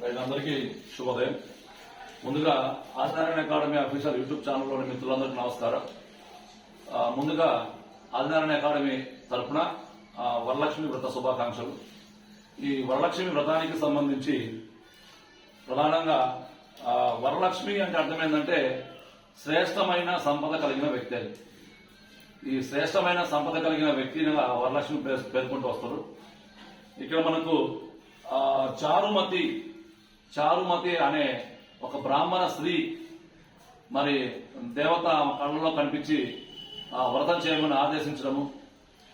రైతులందరికీ శుభోదయం. ముందుగా ఆదినారాయణ అకాడమీ అఫీషియల్ యూట్యూబ్ ఛానల్లోని మిత్రులందరికీ నమస్కారం. ముందుగా ఆదినారాయణ అకాడమీ తరఫున వరలక్ష్మి వ్రత శుభాకాంక్షలు. ఈ వరలక్ష్మి వ్రతానికి సంబంధించి ప్రధానంగా వరలక్ష్మి అంటే అర్థం ఏంటంటే శ్రేష్టమైన సంపద కలిగిన వ్యక్తి అని. ఈ శ్రేష్టమైన సంపద కలిగిన వ్యక్తిని వరలక్ష్మి పేర్కొంటూ వస్తారు. ఇక్కడ మనకు చారుమతి చారుమతి అనే ఒక బ్రాహ్మణ స్త్రీ మరి దేవత కళ్ళలో కనిపించి ఆ, వ్రతం చేయమని ఆదేశించడము.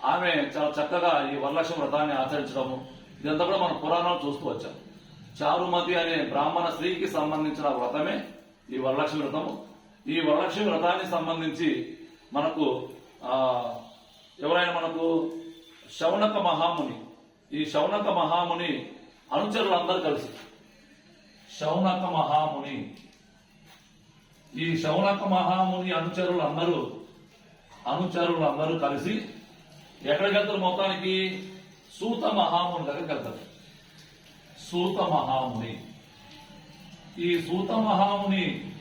ఆమె చాలా చక్కగా ఈ వరలక్ష్మి వ్రతాన్ని ఆచరించడము. ఇదంతా కూడా మన పురాణాలు చూస్తూ వచ్చాం. చారుమతి అనే బ్రాహ్మణ స్త్రీకి సంబంధించిన వ్రతమే ఈ వరలక్ష్మి వ్రతము. ఈ వరలక్ష్మి వ్రతానికి సంబంధించి మనకు ఎవరైనా మనకు శౌనక మహాముని ఈ శౌనక మహాముని అనుచరులందరూ కలిసి శౌనక మహాముని. ఈ శౌనక మహాముని అనుచరులందరూ అనుచరులందరూ కలిసి ఎక్కడికి వెళ్తారు మొత్తానికి? సూత మహాముని దగ్గరికి వెళ్తారు. సూత మహాముని. ఈ సూత మహాముని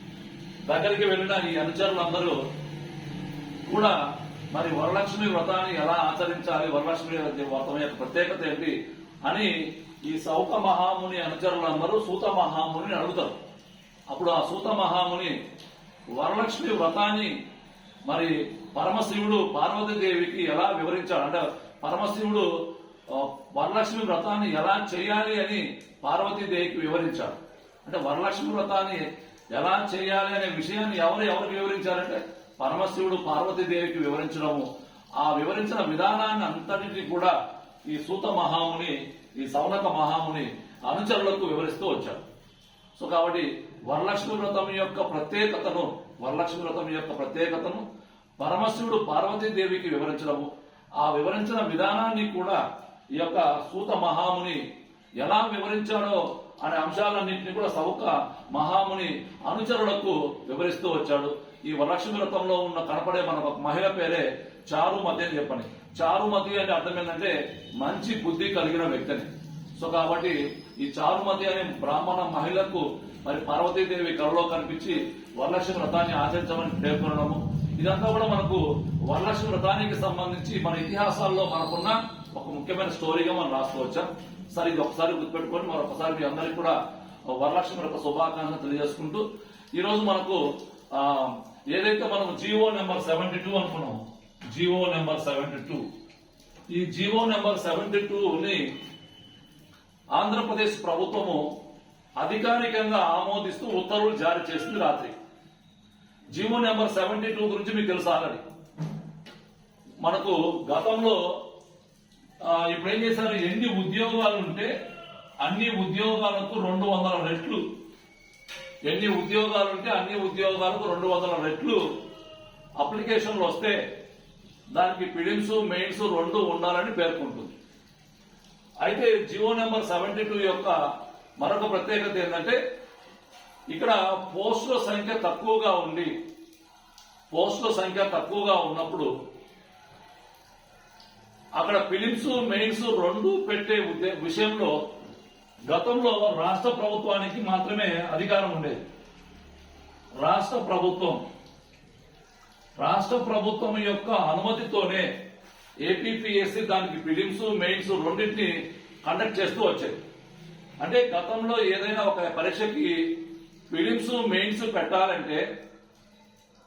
దగ్గరికి వెళ్ళిన ఈ అనుచరులందరూ కూడా మరి వరలక్ష్మి వ్రతాన్ని ఎలా ఆచరించాలి? వరలక్ష్మి వ్రతం యొక్క ప్రత్యేకత ఏంటి అని ఈ సౌక మహాముని అనుచరులందరూ సూత మహాముని అడుగుతారు. అప్పుడు ఆ సూత మహాముని వరలక్ష్మి వ్రతాన్ని మరి పరమశివుడు పార్వతీదేవికి ఎలా వివరించాడు? అంటే పరమశివుడు వరలక్ష్మి వ్రతాన్ని ఎలా చేయాలి అని పార్వతీదేవికి వివరించాడు. అంటే వరలక్ష్మి వ్రతాన్ని ఎలా చేయాలి అనే విషయాన్ని ఎవరు ఎవరికి వివరించారంటే పరమశివుడు పార్వతీదేవికి వివరించడము. ఆ వివరించిన విధానాన్ని అంతటిని కూడా ఈ సూత మహాముని ఈ సౌనక మహాముని అనుచరులకు వివరిస్తూ వచ్చాడు. సో కాబట్టి వరలక్ష్మి వ్రతం యొక్క ప్రత్యేకతను వరలక్ష్మి వ్రతం యొక్క ప్రత్యేకతను పరమశివుడు పార్వతీదేవికి వివరించడము. ఆ వివరించిన విధానాన్ని కూడా ఈ యొక్క సూత మహాముని ఎలా వివరించాడో అనే అంశాలన్నింటినీ కూడా సౌక మహాముని అనుచరులకు వివరిస్తూ వచ్చాడు. ఈ వరలక్ష్మి వ్రతంలో ఉన్న కనపడే మన మహిళ పేరే చారు మధ్య చెప్పని. చారుమతి అంటే అర్థం ఏంటంటే మంచి బుద్ధి కలిగిన వ్యక్తిని. సో కాబట్టి ఈ చారుమతి అనే బ్రాహ్మణ మహిళకు మరి పార్వతీదేవి కళలో కనిపించి వరలక్ష్మి వ్రతాన్ని ఆచరించమని పేర్కొనడము. ఇదంతా కూడా మనకు వరలక్ష్మి వ్రతానికి సంబంధించి మన ఇతిహాసాల్లో మనకున్న ఒక ముఖ్యమైన స్టోరీగా మనం రాస్తూ వచ్చాం సరే ఇది ఒకసారి గుర్తుపెట్టుకొని మరొకసారి మీ అందరికీ కూడా వరలక్ష్మి యొక్క శుభాకాంక్షలు తెలియజేసుకుంటూ ఈరోజు మనకు ఏదైతే మనం జియో నెంబర్ సెవెంటీ టూ అనుకున్నాము జీవో నెంబర్ సెవెంటీ టూ. ఈ జీవో నెంబర్ సెవెంటీ టూని ఆంధ్రప్రదేశ్ ప్రభుత్వము అధికారికంగా ఆమోదిస్తూ ఉత్తర్వులు జారీ చేసింది రాత్రి. జీవో నెంబర్ సెవెంటీ టూ గురించి మీకు తెలుసు ఆల్రెడీ? మనకు గతంలో ఇప్పుడు ఏం చేశారు? ఎన్ని ఉద్యోగాలు ఉంటే అన్ని ఉద్యోగాలకు రెండు వందల రెట్లు. ఎన్ని ఉద్యోగాలు ఉంటే అన్ని ఉద్యోగాలకు రెండు వందల రెట్లు అప్లికేషన్లు వస్తే దానికి పిడిమ్స్ మెయిన్స్ రెండు ఉండాలని పేర్కొంటుంది. అయితే జియో నెంబర్ సెవెంటీ టూ యొక్క మరొక ప్రత్యేకత ఏంటంటే ఇక్కడ పోస్టుల సంఖ్య తక్కువగా ఉండి పోస్టుల సంఖ్య తక్కువగా ఉన్నప్పుడు అక్కడ ఫిలిమ్స్ మెయిన్స్ రెండు పెట్టే ఉద్దే- విషయంలో గతంలో రాష్ట్ర ప్రభుత్వానికి మాత్రమే అధికారం ఉండేది. రాష్ట్ర ప్రభుత్వం రాష్ట్ర ప్రభుత్వం యొక్క అనుమతితోనే ఏపీపీఎస్సీ దానికి ఫిలిమ్స్ మెయిన్స్ రెండింటిని కండక్ట్ చేస్తూ వచ్చేది అంటే గతంలో ఏదైనా ఒక పరీక్షకి ఫిలిమ్స్ మెయిన్స్ పెట్టాలంటే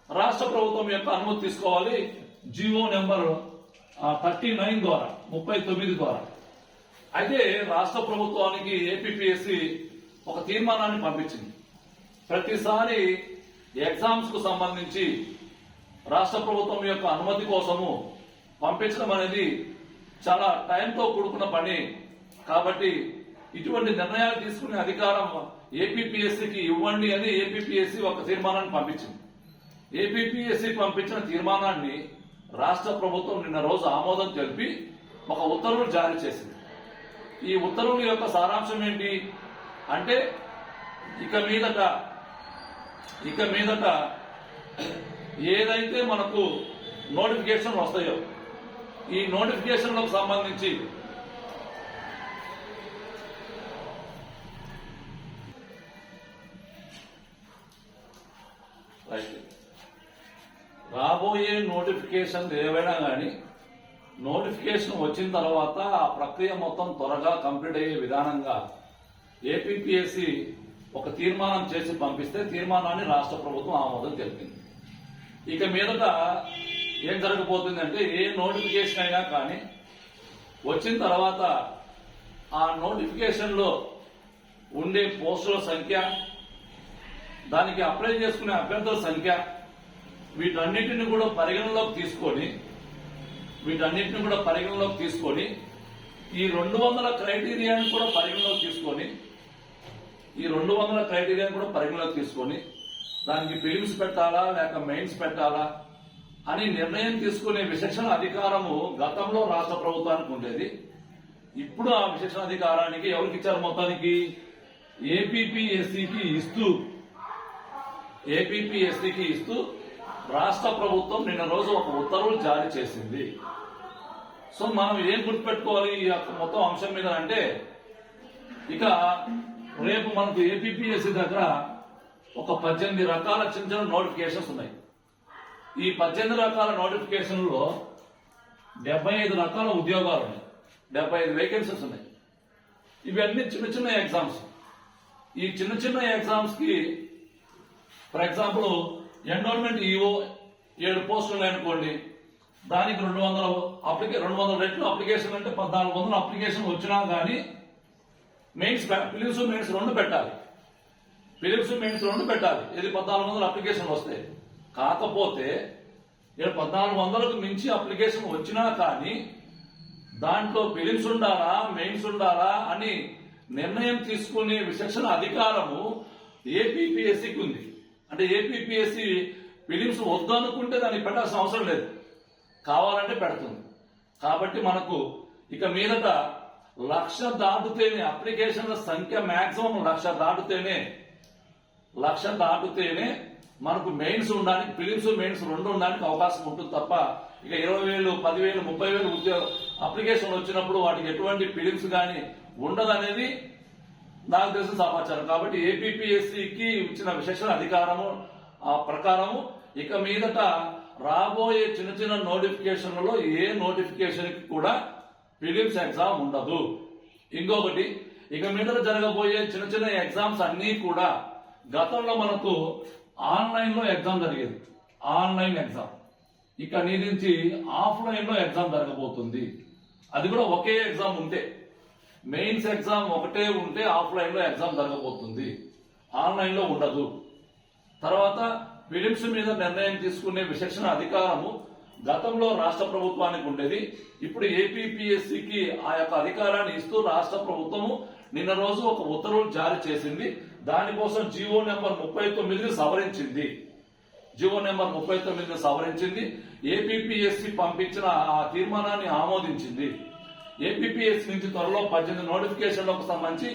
రాష్ట్ర ప్రభుత్వం యొక్క అనుమతి తీసుకోవాలి. జియో నెంబర్ థర్టీ నైన్ ద్వారా ముప్పై తొమ్మిది ద్వారా. అయితే రాష్ట్ర ప్రభుత్వానికి ఏపీపీఎస్సీ ఒక తీర్మానాన్ని పంపించింది. ప్రతిసారి ఎగ్జామ్స్కు సంబంధించి రాష్ట్ర ప్రభుత్వం యొక్క అనుమతి కోసము పంపించడం అనేది చాలా టైంతో కూడుకున్న పని. కాబట్టి ఇటువంటి నిర్ణయాలు తీసుకునే అధికారం ఏపీపీఎస్సీకి ఇవ్వండి అని ఏపీపీఎస్సీ ఒక తీర్మానాన్ని పంపించింది. ఏపీపీఎస్సీ పంపించిన తీర్మానాన్ని రాష్ట్ర ప్రభుత్వం నిన్న రోజు ఆమోదం తెలిపి ఒక ఉత్తర్వులు జారీ చేసింది. ఈ ఉత్తర్వుల యొక్క సారాంశం ఏంటి అంటే ఇక మీదట ఇక మీదట ఏదైతే మనకు నోటిఫికేషన్ వస్తాయో ఈ నోటిఫికేషన్లకు సంబంధించి రాబోయే నోటిఫికేషన్ ఏవైనా కానీ నోటిఫికేషన్ వచ్చిన తర్వాత ఆ ప్రక్రియ మొత్తం త్వరగా కంప్లీట్ అయ్యే విధానంగా ఏపీపీఎస్సీ ఒక తీర్మానం చేసి పంపిస్తే తీర్మానాన్ని రాష్ట్ర ప్రభుత్వం ఆమోదం తెలిపింది. ఇక మీదట ఏం జరగబోతుందంటే ఏ నోటిఫికేషన్ అయినా కానీ వచ్చిన తర్వాత ఆ నోటిఫికేషన్లో ఉండే పోస్టుల సంఖ్య దానికి అప్లై చేసుకునే అభ్యర్థుల సంఖ్య వీటన్నిటిని కూడా పరిగణలోకి తీసుకొని వీటన్నిటిని కూడా పరిగణలోకి తీసుకొని ఈ రెండు వందల క్రైటీరియాని కూడా పరిగణలోకి తీసుకొని ఈ రెండు వందల క్రైటీరియాని కూడా పరిగణలోకి తీసుకొని దానికి ఫిలిమ్స్ పెట్టాలా లేక మెయిన్స్ పెట్టాలా అని నిర్ణయం తీసుకునే విశేషణ అధికారము గతంలో రాష్ట్ర ప్రభుత్వానికి ఉండేది. ఇప్పుడు ఆ విశేషణ అధికారానికి ఎవరికి ఇచ్చారు మొత్తానికి? ఏపీపీఎస్సికి ఇస్తూ ఏపీపీఎస్సికి ఇస్తూ రాష్ట్ర ప్రభుత్వం నిన్న రోజు ఒక ఉత్తర్వులు జారీ చేసింది. సో మనం ఏం గుర్తుపెట్టుకోవాలి ఈ యొక్క మొత్తం అంశం మీద అంటే ఇక రేపు మనకు ఏపీపీఎస్సి దగ్గర ఒక పద్దెనిమిది రకాల చిన్న చిన్న నోటిఫికేషన్స్ ఉన్నాయి. ఈ పద్దెనిమిది రకాల నోటిఫికేషన్లో డెబ్బై ఐదు రకాల ఉద్యోగాలు ఉన్నాయి. డెబ్బై ఐదు వేకెన్సీస్ ఉన్నాయి. ఇవన్నీ చిన్న చిన్న ఎగ్జామ్స్ ఈ చిన్న చిన్న ఎగ్జామ్స్కి ఫర్ ఎగ్జాంపుల్ ఎన్రోల్మెంట్ ఈఓ ఏడు పోస్టులు ఉన్నాయనుకోండి దానికి రెండు వందల అప్లికే రెండు వందల రెట్లు అప్లికేషన్ అంటే పద్నాలుగు వందల అప్లికేషన్ వచ్చినా కానీ మెయిన్స్ ఫిలిమ్స్ మెయిన్స్ రెండు పెట్టాలి. ఫిలిప్స్ మెయిన్స్ రెండు పెట్టాలి. ఇది పద్నాలుగు వందల అప్లికేషన్ వస్తాయి. కాకపోతే ఇక్కడ పద్నాలుగు వందలకు మించి అప్లికేషన్ వచ్చినా కానీ దాంట్లో ఫిలిమ్స్ ఉండాలా మెయిన్స్ ఉండాలా అని నిర్ణయం తీసుకునే విచక్షణ అధికారము ఏపీపీఎస్సికి ఉంది. అంటే ఏపీపీఎస్సి ఫిలిమ్స్ వద్దు అనుకుంటే దానికి పెట్టాల్సిన అవసరం లేదు. కావాలంటే పెడుతుంది. కాబట్టి మనకు ఇక మీదట లక్ష దాటితేనే అప్లికేషన్ల సంఖ్య మ్యాక్సిమం లక్ష దాటితేనే లక్ష దాటితేనే మనకు మెయిన్స్ ఉండడానికి ఫిలిమ్స్ మెయిన్స్ రెండు ఉండడానికి అవకాశం ఉంటుంది తప్ప ఇక ఇరవై వేలు పదివేలు ముప్పై వేలు ఉద్యోగ అప్లికేషన్ వచ్చినప్పుడు వాటికి ఎటువంటి ఫిలిమ్స్ కానీ ఉండదనేది నాకు తెలిసిన సమాచారం. కాబట్టి ఏపీపీఎస్సికి ఇచ్చిన విశేష అధికారము ఆ ప్రకారము ఇక మీదట రాబోయే చిన్న చిన్న నోటిఫికేషన్లలో ఏ నోటిఫికేషన్కి కూడా ఫిలిమ్స్ ఎగ్జామ్ ఉండదు. ఇంకొకటి ఇక మీదట జరగబోయే చిన్న చిన్న ఎగ్జామ్స్ అన్నీ కూడా గతంలో మనకు ఆన్లైన్లో ఎగ్జామ్ జరిగేది. Online exam. ఇక నీ నుంచి ఆఫ్లైన్లో ఎగ్జామ్ జరగబోతుంది. అది కూడా ఒకే ఎగ్జామ్ ఉంటే. మెయిన్స్ ఎగ్జామ్ ఒకటే ఉంటే ఆఫ్లైన్లో ఎగ్జామ్ జరగబోతుంది. ఆన్లైన్లో ఉండదు. తర్వాత ఫిలిమ్స్ మీద నిర్ణయం తీసుకునే విశేషణ అధికారము గతంలో రాష్ట్ర ప్రభుత్వానికి ఉండేది. ఇప్పుడు ఏపీపీఎస్సికి ఆ యొక్క అధికారాన్ని ఇస్తూ రాష్ట్ర ప్రభుత్వము నిన్న రోజు ఒక ఉత్తర్వులు జారీ చేసింది. దానికోసం జీవో నెంబర్ ముప్పై తొమ్మిదిని సవరించింది. జీవో నెంబర్ ముప్పై తొమ్మిదిని సవరించింది. ఏపీపీఎస్సి పంపించిన ఆ తీర్మానాన్ని ఆమోదించింది. ఏపీపీఎస్ నుంచి త్వరలో పద్దెనిమిది నోటిఫికేషన్లకు సంబంధించి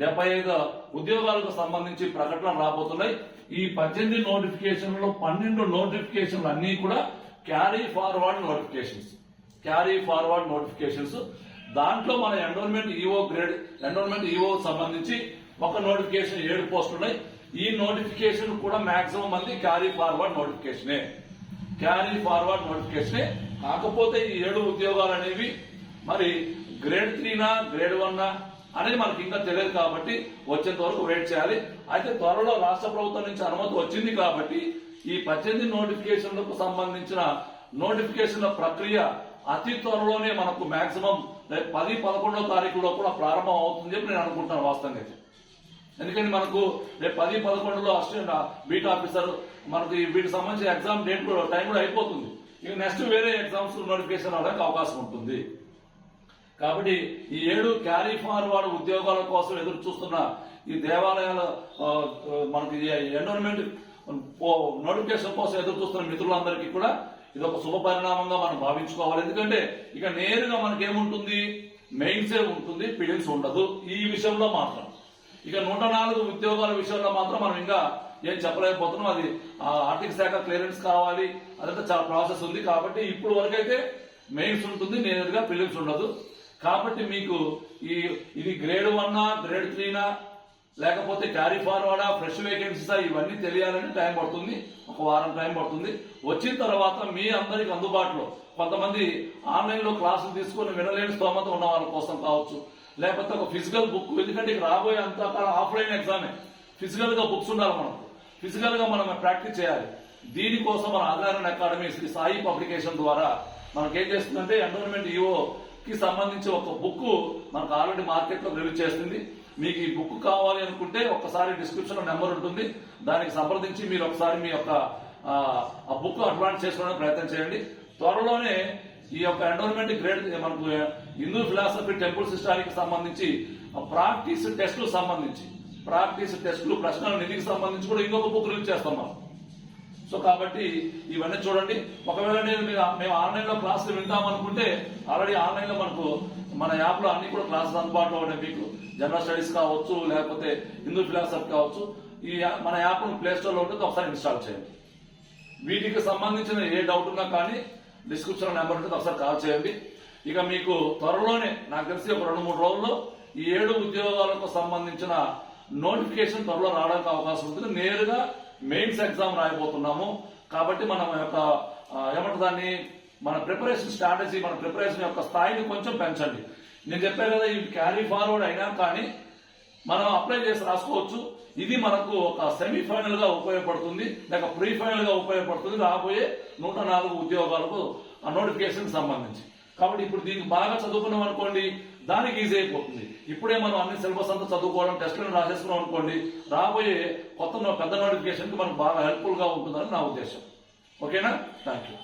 డెబ్బై ఐదు ఉద్యోగాలకు సంబంధించి ప్రకటనలు రాబోతున్నాయి. ఈ పద్దెనిమిది నోటిఫికేషన్లో పన్నెండు నోటిఫికేషన్లు అన్నీ కూడా carry forward notifications. Carry forward notifications. దాంట్లో మన endowment EO grade enrolment EO సంబంధించి ఒక నోటిఫికేషన్ ఏడు పోస్టులు ఉన్నాయి. ఈ నోటిఫికేషన్ కూడా మాక్సిమం మంది క్యారీ ఫార్వర్డ్ నోటిఫికేషనే. క్యారీ ఫార్వర్డ్ నోటిఫికేషనే. కాకపోతే ఈ ఏడు ఉద్యోగాలు అనేవి మరి గ్రేడ్ త్రీనా గ్రేడ్ వన్నా అనేది మనకి ఇంకా తెలియదు కాబట్టి వచ్చేంత వరకు వెయిట్ చేయాలి. అయితే త్వరలో రాష్ట్ర ప్రభుత్వం నుంచి అనుమతి వచ్చింది కాబట్టి ఈ పద్దెనిమిది నోటిఫికేషన్లకు సంబంధించిన నోటిఫికేషన్ల ప్రక్రియ అతి త్వరలోనే మనకు మాక్సిమం పది పదకొండో తారీఖులో కూడా ప్రారంభం అవుతుంది చెప్పి నేను అనుకుంటాను వాస్తవంగా ఎందుకంటే మనకు రేపు పది పదకొండులో అసిస్టెంట్ బీట్ ఆఫీసర్ మనకు ఈ వీటికి సంబంధించిన ఎగ్జామ్ డేట్ కూడా టైం కూడా అయిపోతుంది. ఇక నెక్స్ట్ వేరే ఎగ్జామ్స్ నోటిఫికేషన్ అవ్వడానికి అవకాశం ఉంటుంది. కాబట్టి ఈ ఏడు క్యారీ ఫార్వర్డ్ ఉద్యోగాల కోసం ఎదురు చూస్తున్న ఈ దేవాలయాల మనకి ఎన్విరాన్మెంట్ నోటిఫికేషన్ కోసం ఎదురు చూస్తున్న మిత్రులందరికీ కూడా ఇది ఒక శుభ పరిణామంగా మనం భావించుకోవాలి. ఎందుకంటే ఇక నేరుగా మనకేముంటుంది? మెయిన్సే ఉంటుంది పిడిల్స్ ఉండదు. ఈ విషయంలో మాత్రం. ఇక నూట నాలుగు ఉద్యోగాల విషయంలో మాత్రం మనం ఇంకా ఏం చెప్పలేకపోతున్నాం. అది ఆ, ఆర్థిక శాఖ క్లియరెన్స్ కావాలి అదంతా చాలా ప్రాసెస్ ఉంది కాబట్టి ఇప్పుడు వరకైతే మెయిన్స్ ఉంటుంది నేరుగా ఫిలిమ్స్ ఉండదు. కాబట్టి మీకు ఈ ఇది గ్రేడ్ వన్నా గ్రేడ్ త్రీనా లేకపోతే క్యారీ ఫార్వర్డా ఫ్రెష్ వేకెన్సీసా ఇవన్నీ తెలియాలని టైం పడుతుంది. ఒక వారం టైం పడుతుంది. వచ్చిన తర్వాత మీ అందరికి అందుబాటులో కొంతమంది ఆన్లైన్లో క్లాసులు తీసుకొని వినలేని స్తోమత ఉన్న వాళ్ళ కోసం కావచ్చు. లేకపోతే ఒక ఫిజికల్ బుక్ ఎందుకంటే ఇక రాబోయే అంత ఆఫ్లైన్ ఎగ్జామే ఫిజికల్గా బుక్స్ ఉండాలి మనకు. ఫిజికల్గా మనం ప్రాక్టీస్ చేయాలి. దీనికోసం మన ఆధారణ అకాడమీ శ్రీ సాయి పబ్లికేషన్ ద్వారా మనకి ఏం చేస్తుందంటే ఎండోన్మెంట్ ఈఓ కి సంబంధించి ఒక బుక్ మనకు ఆల్రెడీ మార్కెట్లో రిలీజ్ చేస్తుంది మీకు ఈ బుక్ కావాలి అనుకుంటే ఒకసారి డిస్క్రిప్షన్లో నెంబర్ ఉంటుంది. దానికి సంప్రదించి మీరు ఒకసారి మీ యొక్క ఆ, బుక్ అడ్వాన్స్ చేసుకోవడానికి ప్రయత్నం చేయండి. త్వరలోనే ఈ యొక్క ఎండోన్మెంట్ గ్రేడ్ మనకు హిందూ ఫిలాసఫీ టెంపుల్ సిస్టానికి సంబంధించి ప్రాక్టీస్ టెస్టులు సంబంధించి ప్రాక్టీస్ టెస్టులు ప్రశ్నల నిధికి సంబంధించి కూడా ఇంకొక బుక్ రిలీజ్ చేస్తాం మనం. సో కాబట్టి ఇవన్నీ చూడండి. ఒకవేళ నేను మేము ఆన్లైన్లో క్లాసులు వింటాం అనుకుంటే ఆల్రెడీ ఆన్లైన్లో మనకు మన యాప్లో అన్ని కూడా క్లాసెస్ అందుబాటులో ఉన్నాయి మీకు. జనరల్ స్టడీస్ కావచ్చు లేకపోతే హిందూ ఫిలాసఫీ కావచ్చు. ఈ మన యాప్ ప్లే స్టోర్లో ఉంటుంది ఒకసారి ఇన్స్టాల్ చేయండి. వీటికి సంబంధించిన ఏ డౌట్ ఉన్నా కానీ డిస్క్రిప్షన్ నెంబర్ ఉంటుంది ఒకసారి కాల్ చేయండి. ఇక మీకు త్వరలోనే నాకు తెలిసి ఒక రెండు మూడు రోజుల్లో ఈ ఏడు ఉద్యోగాలకు సంబంధించిన నోటిఫికేషన్ త్వరలో రావడానికి అవకాశం ఉంటుంది. నేరుగా మెయిన్స్ ఎగ్జామ్ రాయబోతున్నాము. కాబట్టి మనం యొక్క ఆ, ఏమంటారు దాన్ని? మన ప్రిపరేషన్ స్ట్రాటజీ మన ప్రిపరేషన్ యొక్క స్థాయిని కొంచెం పెంచండి. నేను చెప్పాను కదా ఈ క్యారీ ఫార్వర్డ్ అయినా కానీ మనం అప్లై చేసి రాసుకోవచ్చు. ఇది మనకు ఒక సెమీఫైనల్గా ఉపయోగపడుతుంది లేక ప్రీ ఫైనల్గా ఉపయోగపడుతుంది రాబోయే నూట నాలుగు ఉద్యోగాలకు ఆ నోటిఫికేషన్ సంబంధించి. కాబట్టి ఇప్పుడు దీనికి బాగా చదువుకున్నాం అనుకోండి దానికి ఈజీ అయిపోతుంది. ఇప్పుడే మనం అన్ని సిలబస్ అంతా చదువుకోవడం టెస్టులను రాసేసుకున్నాం అనుకోండి రాబోయే కొత్త పెద్ద నోటిఫికేషన్కి మనకు బాగా హెల్ప్ఫుల్గా ఉంటుందని నా ఉద్దేశం. ఓకేనా థ్యాంక్ యూ